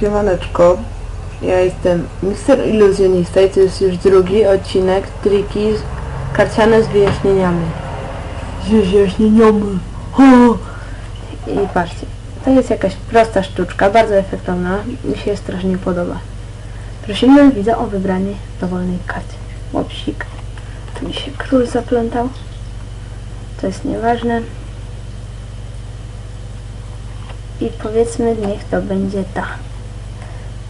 Siemaneczko, ja jestem Mister Iluzjonista i to jest już drugi odcinek triki z- karciane z wyjaśnieniami. Z wyjaśnieniami. I patrzcie, to jest jakaś prosta sztuczka, bardzo efektowna, mi się strasznie podoba. Prosimy widza o wybranie dowolnej karty. Łopsik. Tu mi się król zaplątał. To jest nieważne. I powiedzmy, niech to będzie ta.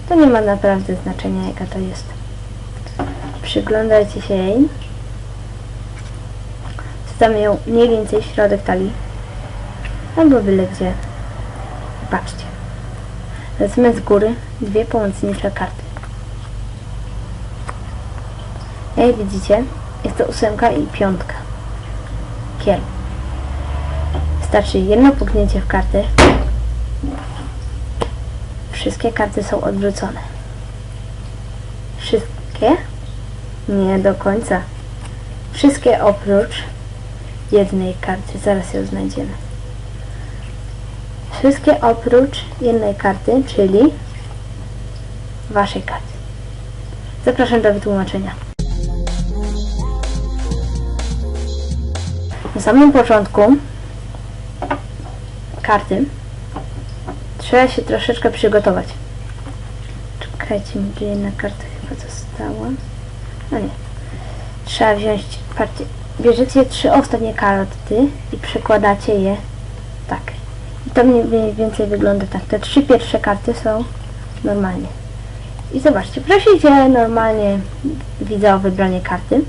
To nie ma naprawdę znaczenia, jaka to jest. Przyglądajcie się jej. Wstamy ją mniej więcej w środek talii. Albo byle gdzie. Patrzcie. Wezmę z góry dwie pomocnicze karty. Jak widzicie, jest to ósemka i piątka. Kiel. Wystarczy jedno puknięcie w kartę Wszystkie karty są odwrócone. Wszystkie? Nie do końca. Wszystkie oprócz jednej karty. Zaraz ją znajdziemy. Wszystkie oprócz jednej karty, czyli waszej karty. Zapraszam do wytłumaczenia. Na samym początku karty Trzeba się troszeczkę przygotować. Czekajcie, mi jedna karta chyba została. No nie. Trzeba wziąć, patrzcie, bierzecie trzy ostatnie karty i przekładacie je tak. I to mniej więcej wygląda tak. Te trzy pierwsze karty są normalnie. I zobaczcie, prosicie normalnie widza o wybranie karty.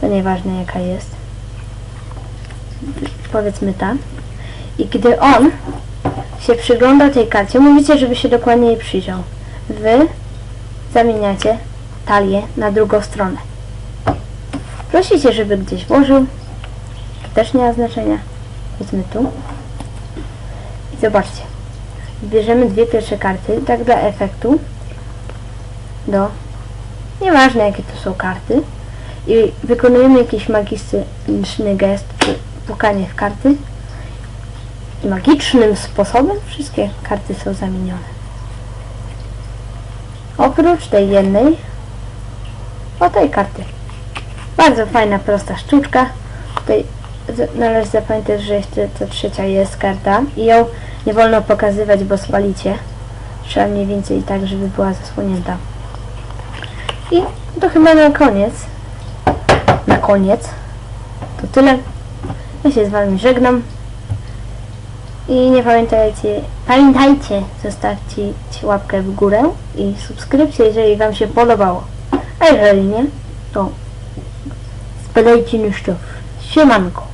To nieważne jaka jest. Powiedzmy ta. I gdy on się przygląda tej karcie, mówicie, żeby się dokładnie jej przyjrzał. Wy zamieniacie talię na drugą stronę. Prosicie, żeby gdzieś włożył. To też nie ma znaczenia. Powiedzmy tu. I zobaczcie. Bierzemy dwie pierwsze karty, tak dla efektu. Do. Nieważne jakie to są karty. I wykonujemy jakiś magiczny gest, pukanie w karty magicznym sposobem wszystkie karty są zamienione. Oprócz tej jednej, o tej karty. Bardzo fajna, prosta sztuczka. Tutaj należy zapamiętać, że jeszcze ta trzecia jest karta i ją nie wolno pokazywać, bo spalicie. Trzeba mniej więcej tak, żeby była zasłonięta. I to chyba na koniec. Na koniec. To tyle. Ja się z Wami żegnam. I nie pamiętajcie, pamiętajcie, zostawcie łapkę w górę i subskrypcję, jeżeli Wam się podobało. A jeżeli nie, to spadajcie na szczow. Siemanko.